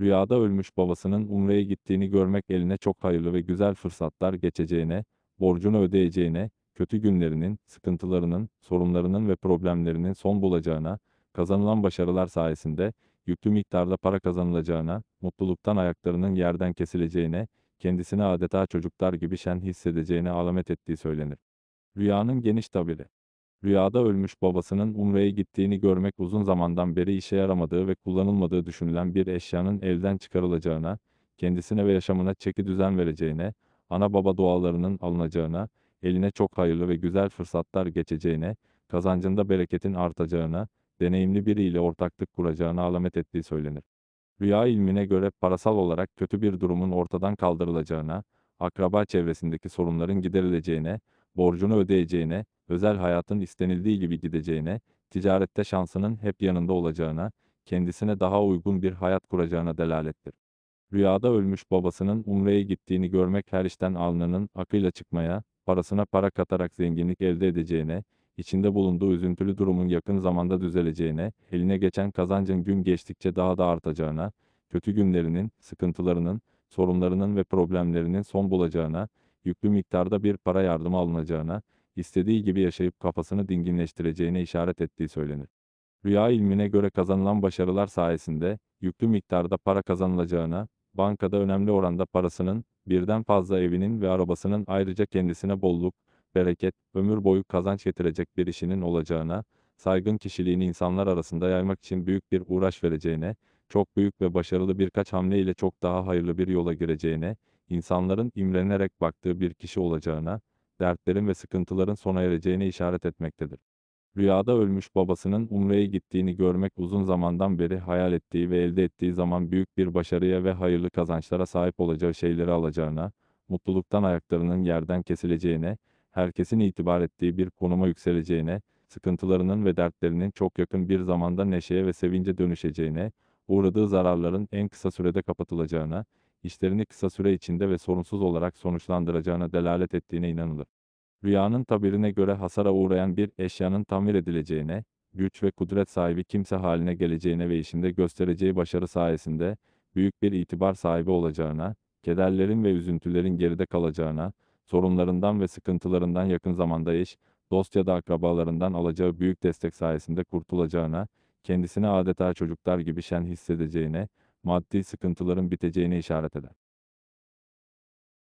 Rüyada ölmüş babasının umreye gittiğini görmek eline çok hayırlı ve güzel fırsatlar geçeceğine, borcunu ödeyeceğine, kötü günlerinin, sıkıntılarının, sorunlarının ve problemlerinin son bulacağına, kazanılan başarılar sayesinde yüklü miktarda para kazanılacağına, mutluluktan ayaklarının yerden kesileceğine, kendisini adeta çocuklar gibi şen hissedeceğine alamet ettiği söylenir. Rüyanın geniş tabiri Rüyada ölmüş babasının umreye gittiğini görmek uzun zamandan beri işe yaramadığı ve kullanılmadığı düşünülen bir eşyanın elden çıkarılacağına, kendisine ve yaşamına çeki düzen vereceğine, ana baba dualarının alınacağına, eline çok hayırlı ve güzel fırsatlar geçeceğine, kazancında bereketin artacağına, deneyimli biriyle ortaklık kuracağına alamet ettiği söylenir. Rüya ilmine göre parasal olarak kötü bir durumun ortadan kaldırılacağına, akraba çevresindeki sorunların giderileceğine, borcunu ödeyeceğine, özel hayatın istenildiği gibi gideceğine, ticarette şansının hep yanında olacağına, kendisine daha uygun bir hayat kuracağına delalettir. Rüyada ölmüş babasının umreye gittiğini görmek her işten alnının akıyla çıkmaya, parasına para katarak zenginlik elde edeceğine, içinde bulunduğu üzüntülü durumun yakın zamanda düzeleceğine, eline geçen kazancın gün geçtikçe daha da artacağına, kötü günlerinin, sıkıntılarının, sorunlarının ve problemlerinin son bulacağına, yüklü miktarda bir para yardımı alınacağına, istediği gibi yaşayıp kafasını dinginleştireceğine işaret ettiği söylenir. Rüya ilmine göre kazanılan başarılar sayesinde yüklü miktarda para kazanılacağına, bankada önemli oranda parasının, birden fazla evinin ve arabasının ayrıca kendisine bolluk, bereket, ömür boyu kazanç getirecek bir işinin olacağına, saygın kişiliğini insanlar arasında yaymak için büyük bir uğraş vereceğine, çok büyük ve başarılı birkaç hamle ile çok daha hayırlı bir yola gireceğine, insanların imrenerek baktığı bir kişi olacağına, dertlerin ve sıkıntıların sona ereceğine işaret etmektedir. Rüyada ölmüş babasının umreye gittiğini görmek uzun zamandan beri hayal ettiği ve elde ettiği zaman büyük bir başarıya ve hayırlı kazançlara sahip olacağı şeyleri alacağına, mutluluktan ayaklarının yerden kesileceğine, herkesin itibar ettiği bir konuma yükseleceğine, sıkıntılarının ve dertlerinin çok yakın bir zamanda neşeye ve sevince dönüşeceğine, uğradığı zararların en kısa sürede kapatılacağına, işlerini kısa süre içinde ve sorunsuz olarak sonuçlandıracağına delalet ettiğine inanılır. Rüyanın tabirine göre hasara uğrayan bir eşyanın tamir edileceğine, güç ve kudret sahibi kimse haline geleceğine ve işinde göstereceği başarı sayesinde büyük bir itibar sahibi olacağına, kederlerin ve üzüntülerin geride kalacağına, sorunlarından ve sıkıntılarından yakın zamanda eş, dost ya da akrabalarından alacağı büyük destek sayesinde kurtulacağına, kendisini adeta çocuklar gibi şen hissedeceğine, maddi sıkıntıların biteceğine işaret eder.